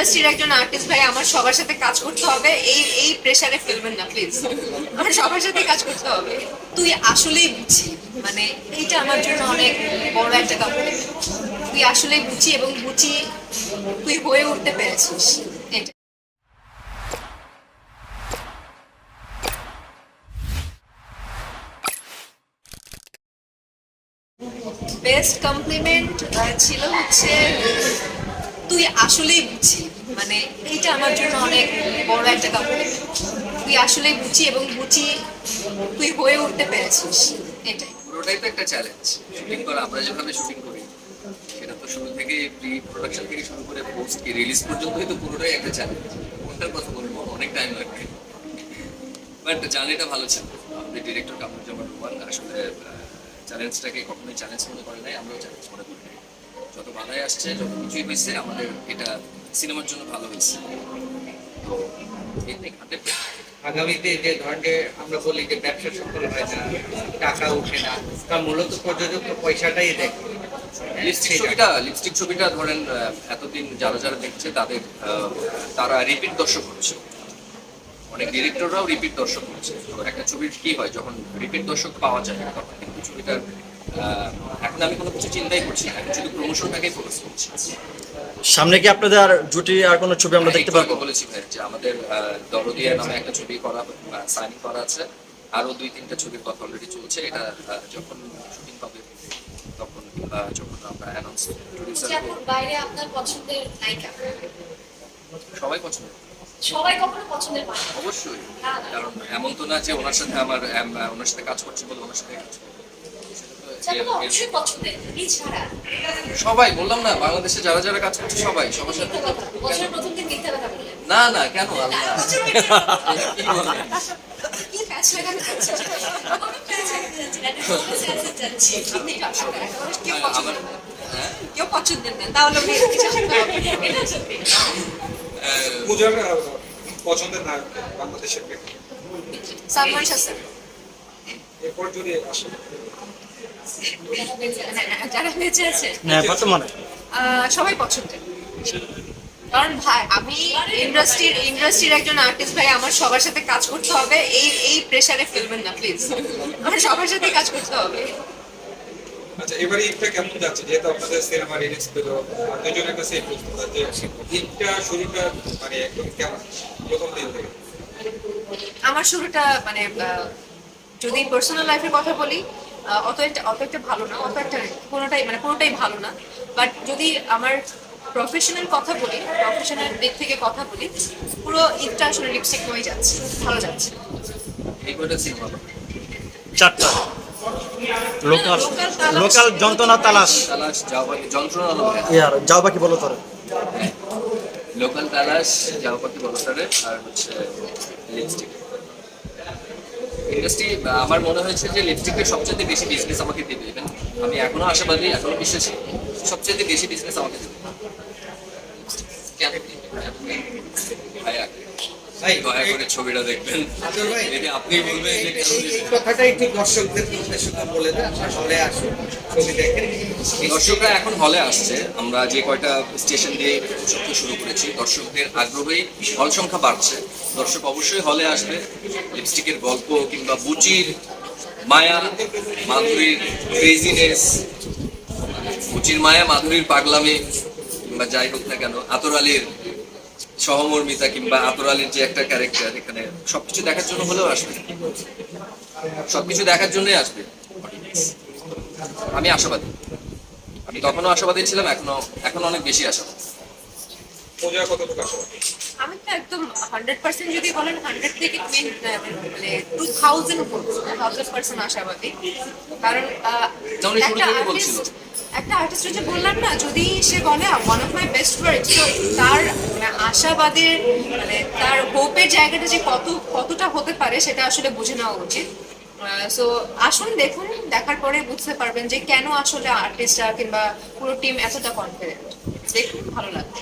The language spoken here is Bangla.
ইন্ডাস্ট্রির একজন আর্টিস্ট ভাই আমার সবার সাথে কাজ করতে হবে, এই এই প্রেসারে ফেলবেন না প্লিজ আমার সবার সাথে কাজ করতে হবে। তুই আসলেই বুঝি মানে এইটা আমার জন্য অনেক বড় একটা কমপ্লিমেন্ট তুই আসলেই বুঝি এবং বুঝি তুই হয়ে উঠতে পেরেছিস। এটা বেস্ট কমপ্লিমেন্ট ছিল হচ্ছে তুই আসলেই বুঝি। মানে এইটা আমার জন্য অনেক বড় একটা কাপড়। তুই আসলেই বুঝি এবং বুঝি তুই হয়ে উঠতে পেরেছিস। এটাই। পুরোটাই তো একটা চ্যালেঞ্জ শুটিং করা, আমরা যেভাবে শুটিং করি, সেটা তো শুরু থেকে প্রি প্রোডাকশন থেকে শুরু করে পোস্ট কি রিলিজ পর্যন্তই তো পুরোটাই একটা চ্যালেঞ্জ কোনটার কথা বলব? অনেক টাইম লাগবে। বাট জার্নিটা ভালো ছিল। আমাদের ডিরেক্টর কামরুজ্জামান রুমান আসলে চ্যালেঞ্জটাকে কখনোই চ্যালেঞ্জ মনে করে নাই, আমরাও চ্যালেঞ্জ মনে করি। যত বাধাই আসছে যত কিছুই হয়েছে আমাদের এটা সিনেমার জন্য ভালো হয়েছে। তো আগামীতে যে ধরনের আমরা বলি যে ব্যবসা সফল হয় না টাকা উঠে না কারণ মূলত প্রযোজক তো পয়সাটাই দেখে লিপস্টিক ছবিটা লিপস্টিক ছবিটা ধরেন এতদিন যারা যারা দেখছে তাদের তারা রিপিট দর্শক হচ্ছে। অনেক ডিরেক্টররাও রিপিট দর্শক হচ্ছে। তো একটা ছবির কি হয় যখন রিপিট দর্শক পাওয়া যায় তখন কিন্তু ছবিটার এখন আমি কোনো কিছু চিন্তাই করছি না শুধু প্রমোশনটাকেই ফোকাস করছি। সামনে কি আপনাদের আর জুটি আর কোনো ছবি আমরা দেখতে একটু পারব? বলেছি ভাই যে আমাদের দরদিয়া নামে একটা ছবি করা সাইন করা আছে। আরও দুই তিনটা ছবির কথা অলরেডি চলছে। এটা যখন শুটিং হবে তখন যখন আমরা অ্যানাউন্স যেমন বাইরে আপনার পছন্দের নায়িকা? সবাই পছন্দ? সবাই কখনো পছন্দের পায় অবশ্যই। কারণ এমন তো না যে ওনার সাথে আমার ওনার সাথে কাজ করছি বলে ওনার সাথে কাজ করব। সেটা তো যেমন এর- এর- অবশ্যই পছন্দের। এছাড়া সবাই বললাম না বাংলাদেশে যারা যারা কাজ করছে সবাই সবার সাথে বছরের প্রথম দিন মিথ্যা কথা বললেন। না না কেন? কেউ হ্যাঁ কেউ পছন্দের না তাহলে পছন্দের নায়ক বাংলাদেশের সালমান শাহ এরপর যদি আসে। যারা বেঁচে আছে। হ্যাঁ, বর্তমানে সবাই পছন্দের। কারণ ভাই আমি ইন্ডাস্ট্রির ইন্ডাস্ট্রির একজন আর্টিস্ট ভাই আমার সবার সাথে কাজ করতে হবে। এই এই প্রেসারে ফেলবেন না প্লিজ আমার সবার সাথে কাজ করতে হবে। আচ্ছা এবারে ঈদটা কেমন যাচ্ছে? যেহেতু আপনাদের সিনেমা রিলিজ পেল দুজনের কাছে এই প্রশ্ন যে ঈদটা শুরুটা মানে একদম কেমন? প্রথম দিন থেকে। আমার শুরুটা মানে যদি পার্সোনাল লাইফের কথা বলি অত একটা অত একটা ভালো না অত একটা কোনোটাই মানে কোনোটাই ভালো না। বাট যদি আমার প্রফেশনাল কথা বলি প্রফেশনাল দিক থেকে কথা বলি পুরো ঈদটা আসলে লিপস্টিক হয়ে যাচ্ছে ভালো যাচ্ছে। চারটা। লোকাল লোকাল যন্ত্রণা তালাশ। যাও বাকি বলো তোর। লোকাল তালাশ জালপাতি বলতারে আর হচ্ছে লিপস্টিক ইন্ডাস্ট্রি আমার মনে হয়েছে যে লিপস্টিকের সবচেয়ে বেশি বিজনেস আমাকে দেবে। ইভেন আমি এখনও আশাবাদী, এখনও বিশ্বাসী সবচেয়ে বেশি বিজনেস আমাকে দেবে। কেন দয়া করে ছবিটা দেখবেন। আপনি বলবেন এই-। কথাটাই একটু দর্শকদের উদ্দেশ্য বলে দেন হলে আসুন ছবি দেখেন। দর্শকরা এখন হলে আসছে। আমরা যে কয়টা স্টেশন দিয়ে শো শুরু করেছি দর্শকদের আগ্রহী হল সংখ্যা বাড়ছে। দর্শক অবশ্যই হলে আসবে। লিপস্টিকের গল্প কিংবা বুচির মায়া মাধুরীর ক্রেজিনেস বুচির মায়া মাধুরীর পাগলামি কিংবা যাই হোক না কেন আতর আলীর সহমর্মিতা কিংবা আতর আলীর যে একটা ক্যারেক্টার এখানে সবকিছু দেখার জন্য হলেও আসবে। সবকিছু দেখার জন্যই আসবে। আমি আশাবাদী। আমি তখনও আশাবাদী ছিলাম এখনও এখন অনেক বেশি আশাবাদী। পূজা কতটুকু আশাবাদী? আমি তো একদম হান্ড্রেড পার্সেন্ট যদি বলেন হান্ড্রেড থেকে মানে টু থাউজেন্ড থাউজেন্ড পার্সেন্ট আশাবাদী। কারণ একটা আর্টিস্ট যে বললাম না, যদি সে বলে one of my best work তো তার মানে আশাবাদের মানে তার হোপের জায়গাটা যে কত, কতটা হতে পারে, সেটা আসলে বুঝে নেওয়া উচিত। সো আসুন, দেখুন, দেখার পরে বুঝতে পারবেন যে কেন আসলে আর্টিস্টরা কিংবা পুরো টিম এতটা কনফিডেন্ট দেখুন, ভালো লাগবে।